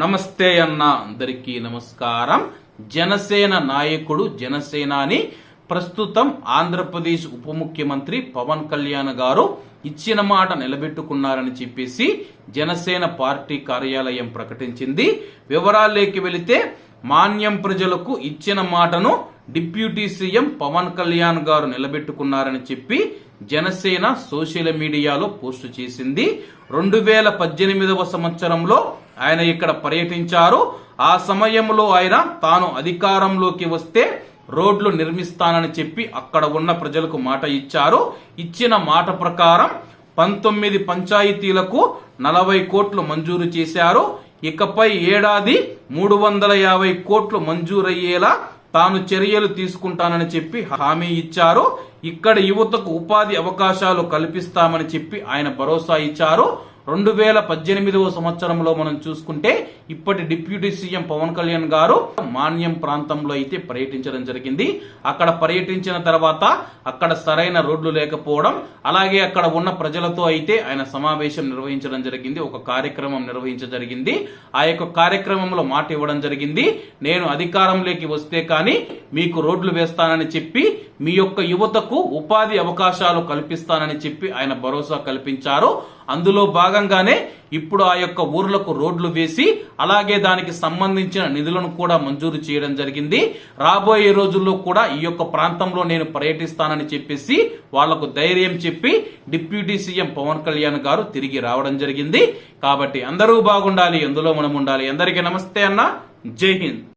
నమస్తే అన్న అందరికీ నమస్కారం. జనసేన నాయకుడు జనసేనాని ప్రస్తుతం ఆంధ్రప్రదేశ్ ఉప ముఖ్యమంత్రి పవన్ కళ్యాణ్ గారు ఇచ్చిన మాట నిలబెట్టుకున్నారని చెప్పేసి జనసేన పార్టీ కార్యాలయం ప్రకటించింది. వివరాల్లోకి వెళితే మాన్యం ప్రజలకు ఇచ్చిన మాటను డిప్యూటీ సీఎం పవన్ కళ్యాణ్ గారు నిలబెట్టుకున్నారని చెప్పి జనసేన సోషల్ మీడియాలో పోస్టు చేసింది. రెండు వేల పద్దెనిమిదవ సంవత్సరంలో ఆయన ఇక్కడ పర్యటించారు. ఆ సమయంలో ఆయన తాను అధికారంలోకి వస్తే రోడ్లు నిర్మిస్తానని చెప్పి అక్కడ ఉన్న ప్రజలకు మాట ఇచ్చారు. ఇచ్చిన మాట ప్రకారం పంతొమ్మిది పంచాయతీలకు నలభై కోట్లు మంజూరు చేశారు. ఇకపై ఏడాది మూడు వందల యాభై కోట్లు మంజూరయ్యేలా తాను చర్యలు తీసుకుంటానని చెప్పి హామీ ఇచ్చారు. ఇక్కడ యువతకు ఉపాధి అవకాశాలు కల్పిస్తామని చెప్పి ఆయన భరోసా ఇచ్చారు. రెండు వేల పద్దెనిమిదవ సంవత్సరంలో మనం చూసుకుంటే ఇప్పటి డిప్యూటీ సీఎం పవన్ కళ్యాణ్ గారు మాన్యం ప్రాంతంలో అయితే పర్యటించడం జరిగింది. అక్కడ పర్యటించిన తర్వాత అక్కడ సరైన రోడ్లు లేకపోవడం అలాగే అక్కడ ఉన్న ప్రజలతో అయితే ఆయన సమావేశం నిర్వహించడం జరిగింది ఒక కార్యక్రమం నిర్వహించడం జరిగింది. ఆ యొక్క కార్యక్రమంలో మాట ఇవ్వడం జరిగింది. నేను అధికారంలోకి వస్తే కానీ మీకు రోడ్లు వేస్తానని చెప్పి మీ యొక్క యువతకు ఉపాధి అవకాశాలు కల్పిస్తానని చెప్పి ఆయన భరోసా కల్పించారు. అందులో భాగంగానే ఇప్పుడు ఆ యొక్క ఊర్లకు రోడ్లు వేసి అలాగే దానికి సంబంధించిన నిధులను కూడా మంజూరు చేయడం జరిగింది. రాబోయే రోజుల్లో కూడా ఈ యొక్క ప్రాంతంలో నేను పర్యటిస్తానని చెప్పేసి వాళ్ళకు ధైర్యం చెప్పి డిప్యూటీ సీఎం పవన్ కళ్యాణ్ గారు తిరిగి రావడం జరిగింది. కాబట్టి అందరూ బాగుండాలి ఎందులో మనం ఉండాలి. అందరికీ నమస్తే అన్న. జై హింద్.